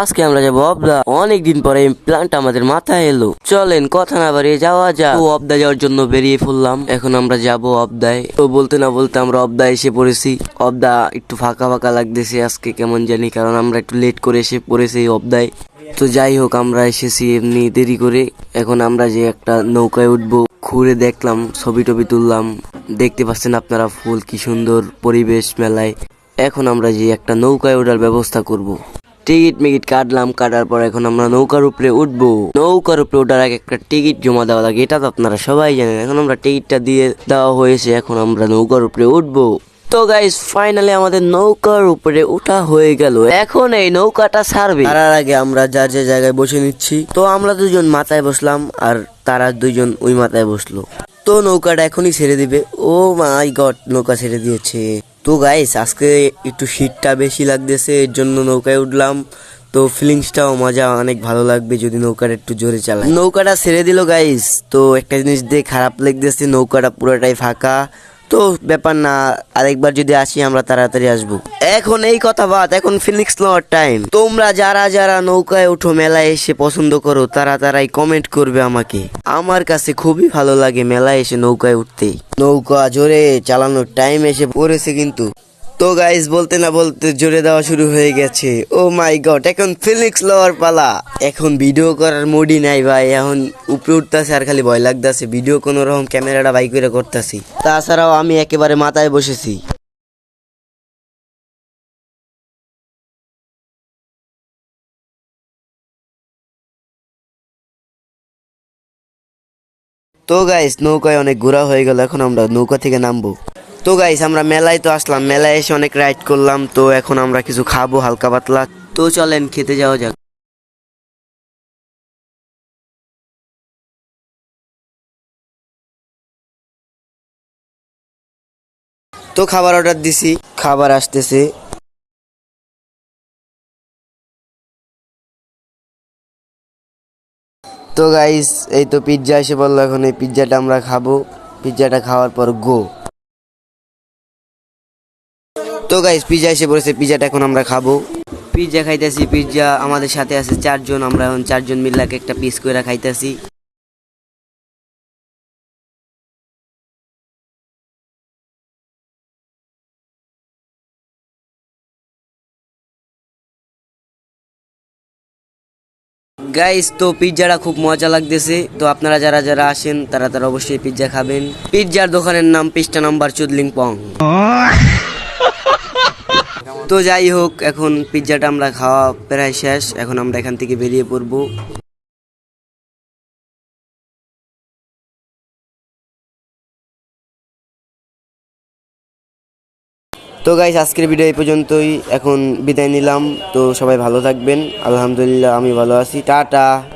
আজকে আমরা যাব অবদা। অনেকদিন পরে এই আমাদের মাথায় এলো। চলেন, কথা না বাড়িয়ে যাওয়া যা তো অবদা যাওয়ার জন্য বেরিয়ে পড়লাম। এখন আমরা যাব অবদায়। তো বলতে না বলতে আমরা অবদা এসে পড়েছি। অবদা একটু ফাঁকা ফাঁকা লাগতেছে আজকে, কেমন জানি, কারণ আমরা একটু লেট করে এসে পড়েছি এই অবদায়। তো যাই হোক, আমরা এসেছি এমনি দেরি করে। এখন আমরা যে একটা নৌকায় উঠবো, ঘুরে দেখলাম, ছবি টবি তুললাম। দেখতে পাচ্ছেন আপনারা ফুল, কি সুন্দর পরিবেশ মেলায়। এখন আমরা যে একটা নৌকায় ওঠার ব্যবস্থা করব। টিকিট মিকিট কাটলাম, কাটার পর এখন আমরা নৌকার উপরে উঠবো। নৌকার উপরে ওঠার আগে একটা টিকিট জমা দেওয়া লাগে, এটা তো আপনারা সবাই জানেন। এখন আমরা টিকিটটা দিয়ে দেওয়া হয়েছে, এখন আমরা নৌকার উপরে উঠবো। তো গাইস ফাইনালি আমাদের নৌকার উপরে উঠা হয়ে গেল। এখন এই নৌকাটা ছাড়বে। তার আগে আমরা যার যে জায়গায় বসে নিচ্ছি। তো আমরা দুজন মাথায় বসলাম, আর তারা দুজন ওই মাথায় বসল। তো নৌকাটা এখনই ছেড়ে দিবে। ও মাই গড, নৌকা ছেড়ে দিয়েছে। তো গাইস আজকে একটু শীতটা বেশি লাগতেছে, এর জন্য নৌকায় উঠলাম। তো ফিলিংসটাও মজা, অনেক ভালো লাগবে যদি নৌকাটা একটু জোরে চালায় নৌকাটা ছেড়ে দিল গাইস তো একটা জিনিস দিয়ে খারাপ লাগতেছে, নৌকাটা পুরোটাই ফাঁকা। তো ব্যাপার না, আরেকবার যদি আসি আমরা তাড়াতাড়ি আসব। এখন এই কথা বাদ, এখন ফিনিক্স লওয়ার টাইম তোমরা যারা যারা নৌকায় উঠো, মেলায় এসে পছন্দ করো, তারা তারাই কমেন্ট করবে আমাকে। আমার কাছে খুবই ভালো লাগে মেলায় এসে নৌকায় উঠতে। নৌকা জোরে চালানোর টাইম এসে পড়েছে কিন্তু। তো গাইস বলতে না বলতে জোরে দেওয়া শুরু হয়ে গেছে। ও মাই গড এখন ফিলিক্স লওয়ার পালা। এখন ভিডিও করার মুডই নাই ভাই, এখন উপরে উঠতেছে আর খালি ভয় লাগতেছে। ভিডিও কোনো রকম ক্যামেরাটা বাই করে করতেছি। তাছাড়াও আমি একেবারে মাথায় বসেছি। তো গাইস নৌকায় অনেক ঘোরা হয়ে গেল, এখন আমরা নৌকা থেকে নামবো। তো গাইস আমরা মেলায় তো আসলাম। মেলায় এসে অনেক রাইড করলাম, তো এখন আমরা কিছু খাব হালকা পাতলা। তো চলেন, খেতে যাওয়া যাক। তো খাবার অর্ডার দিছি, খাবার আসতেছে। তো গাইস এই তো পিৎজা এসে বলল এখন এই পিৎজাটা আমরা খাব। পিৎজাটা খাওয়ার পর গো তো গাইস পিৎজা এসে পড়েছে পিৎজাটা এখন আমরা খাব। পিৎজা খাইতেছি পিৎজা আমাদের সাথে আছে চারজন, আমরা এখন চারজন মিল্লাকে একটা পিস করে খাইতেছি। গাইস তো পিৎজাটা খুব মজা লাগতেছে। তো আপনারা যারা যারা আসেন, তারা তারা অবশ্যই পিৎজা খাবেন। পিৎজার দোকানের নাম পিস্টা নাম্বার, চুদলিং পং। তো যাই হোক, এখন পিৎজাটা আমরা খাওয়া প্রায় শেষ। এখন আমরা এখান থেকে বেরিয়ে পড়ব। তো গাইস আজকের ভিডিও এই পর্যন্তই। এখন বিদায় নিলাম। তো সবাই ভালো থাকবেন। আলহামদুলিল্লাহ, আমি ভালো আছি। টাটা!